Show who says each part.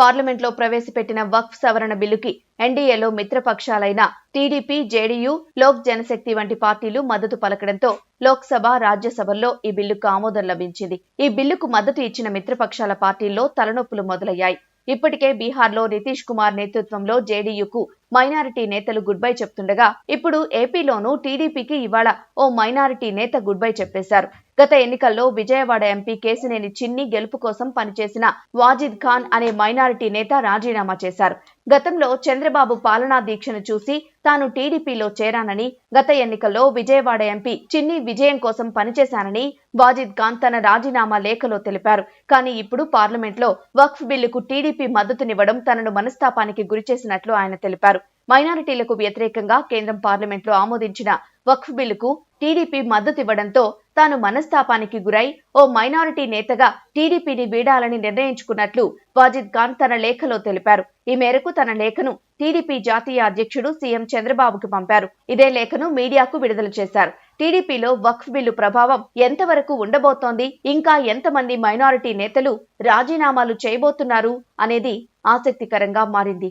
Speaker 1: పార్లమెంట్లో ప్రవేశపెట్టిన వక్ఫ్ సవరణ బిల్లుకి ఎన్డీఏలో మిత్రపక్షాలైన టీడీపీ జేడీయూ లోక్ జనశక్తి వంటి పార్టీలు మద్దతు పలకడంతో లోక్సభ రాజ్యసభల్లో ఈ బిల్లుకు ఆమోదం లభించింది. ఈ బిల్లుకు మద్దతు ఇచ్చిన మిత్రపక్షాల పార్టీల్లో తలనొప్పులు మొదలయ్యాయి. ఇప్పటికే బీహార్లో నితీష్ కుమార్ నేతృత్వంలో జేడీయూకు మైనారిటీ నేతలు గుడ్ బై చెప్తుండగా ఇప్పుడు ఏపీలోనూ టీడీపీకి ఇవాళ ఓ మైనారిటీ నేత గుడ్ బై చెప్పేశారు. గత ఎన్నికల్లో విజయవాడ ఎంపీ కేసినేని చిన్ని గెలుపు కోసం పనిచేసిన వాజిద్ ఖాన్ అనే మైనారిటీ నేత రాజీనామా చేశారు. గతంలో చంద్రబాబు పాలనా దీక్షను చూసి తాను టీడీపీలో చేరానని గత ఎన్నికల్లో విజయవాడ ఎంపీ చిన్ని విజయం కోసం పనిచేశానని వాజిద్ ఖాన్ తన రాజీనామా లేఖలో తెలిపారు. కానీ ఇప్పుడు పార్లమెంట్లో వక్ఫ్ బిల్లుకు టీడీపీ మద్దతునివ్వడం తనను మనస్తాపానికి గురిచేసినట్లు ఆయన తెలిపారు. మైనారిటీలకు వ్యతిరేకంగా కేంద్రం పార్లమెంట్లో ఆమోదించిన వక్ఫ్ బిల్లుకు టీడీపీ మద్దతివ్వడంతో తాను మనస్తాపానికి గురై ఓ మైనారిటీ నేతగా టీడీపీని వీడాలని నిర్ణయించుకున్నట్లు వాజిద్ ఖాన్ తన లేఖలో తెలిపారు. ఈ మేరకు తన లేఖను టీడీపీ జాతీయ అధ్యక్షుడు సీఎం చంద్రబాబుకు పంపారు. ఇదే లేఖను మీడియాకు విడుదల చేశారు. టీడీపీలో వక్ఫ్ బిల్లు ప్రభావం ఎంతవరకు ఉండబోతోంది? ఇంకా ఎంతమంది మైనారిటీ నేతలు రాజీనామాలు చేయబోతున్నారు? అనేది ఆసక్తికరంగా మారింది.